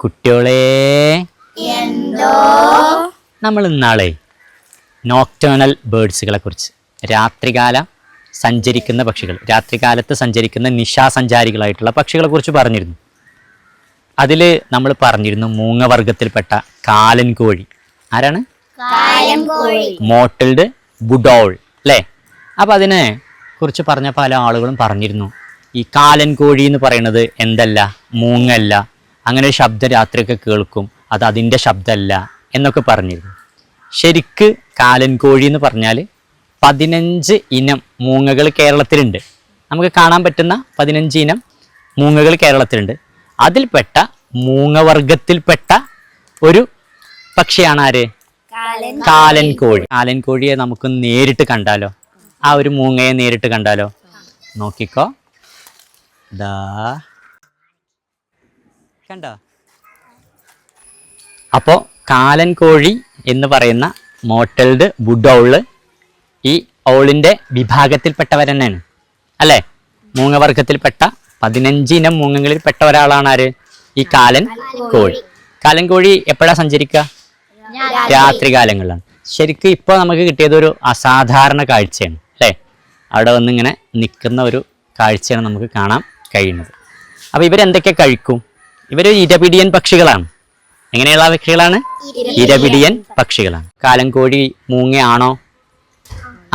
കുട്ടികളെ. എന്തോ? നമ്മൾ ഇന്നാളെ നോക്ടേണൽ ബേഡ്സുകളെ കുറിച്ച് രാത്രികാല സഞ്ചരിക്കുന്ന പക്ഷികൾ രാത്രികാലത്ത് സഞ്ചരിക്കുന്ന നിശാസഞ്ചാരികളായിട്ടുള്ള പക്ഷികളെ കുറിച്ച് പറഞ്ഞിരുന്നു. അതിൽ നമ്മൾ പറഞ്ഞിരുന്നു മൂങ്ങവർഗത്തിൽപ്പെട്ട കാലൻ കോഴി ആരാണ് മോട്ടിൽഡ് ബുഡോൾ അല്ലേ? അപ്പം അതിനെ കുറിച്ച് പറഞ്ഞ പല ആളുകളും പറഞ്ഞിരുന്നു. ഈ കാലൻ കോഴി എന്ന് പറയുന്നത് എന്തല്ല? മൂങ്ങല്ല. അങ്ങനെ ഒരു ശബ്ദം രാത്രിയൊക്കെ കേൾക്കും. അത് അതിന്റെ ശബ്ദമല്ല എന്നൊക്കെ പറഞ്ഞിരുന്നു. ശരിക്ക് കാലൻ കോഴി എന്ന് പറഞ്ഞാൽ പതിനഞ്ച് ഇനം മൂങ്ങകൾ കേരളത്തിലുണ്ട്. നമുക്ക് കാണാൻ പറ്റുന്ന പതിനഞ്ച് ഇനം മൂങ്ങകൾ കേരളത്തിലുണ്ട്. അതിൽപ്പെട്ട മൂങ്ങവർഗത്തിൽപ്പെട്ട ഒരു പക്ഷിയാണ് ആര്? കാലൻ കോഴി കാലൻ കോഴിയെ നമുക്ക് നേരിട്ട് കണ്ടാലോ? ആ ഒരു മൂങ്ങയെ നേരിട്ട് കണ്ടാലോ? നോക്കിക്കോ. ദാ. കണ്ടോ? അപ്പോൾ കാലൻ കോഴി എന്ന് പറയുന്ന മോട്ടൽഡ് വുഡ് ഔൾ ഈ ഔളിന്റെ വിഭാഗത്തിൽപ്പെട്ടവർ തന്നെയാണ് അല്ലേ? മൂങ്ങവർഗത്തിൽപ്പെട്ട പതിനഞ്ചിനം മൂങ്ങകളിൽ പെട്ട ഒരാളാണ് ആര്? ഈ കാലൻ കോഴി. കാലൻ കോഴി എപ്പോഴാണ് സഞ്ചരിക്കുക? രാത്രികാലങ്ങളിലാണ്. ശരിക്കും ഇപ്പോൾ നമുക്ക് കിട്ടിയത് ഒരു അസാധാരണ കാഴ്ചയാണ് അല്ലേ? അവിടെ വന്നിങ്ങനെ നിൽക്കുന്ന ഒരു കാഴ്ചയാണ് നമുക്ക് കാണാൻ കഴിയുന്നത്. അപ്പോൾ ഇവരെന്തൊക്കെ കഴിക്കും? ഇവർ ഇരപിടിയൻ പക്ഷികളാണ്. എങ്ങനെയുള്ള പക്ഷികളാണ് ഇരപിടിയൻ പക്ഷികളാണ്. കാലംകോഴി മൂങ്ങയാണോ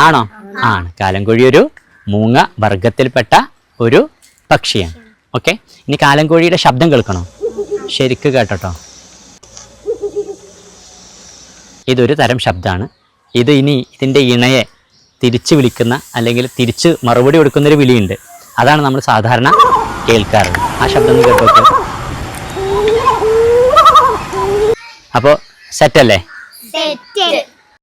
ആണോ? ആണ്? കാലംകോഴി ഒരു മൂങ്ങ വർഗത്തിൽപ്പെട്ട ഒരു പക്ഷിയാണ്. ഓക്കെ? ഇനി കാലംകോഴിയുടെ ശബ്ദം കേൾക്കണോ? ശരിക്ക് കേട്ടോ ഇതൊരു തരം ശബ്ദമാണ്. ഇത് ഇനി ഇതിന്റെ ഇണയെ തിരിച്ച് വിളിക്കുന്ന അല്ലെങ്കിൽ തിരിച്ച് മറുപടി കൊടുക്കുന്നൊരു വിളിയുണ്ട്. അതാണ് നമ്മൾ സാധാരണ കേൾക്കാറ് ആ ശബ്ദം കേട്ടോക്കെ. അപ്പോൾ സെറ്റല്ലേ സെറ്റ്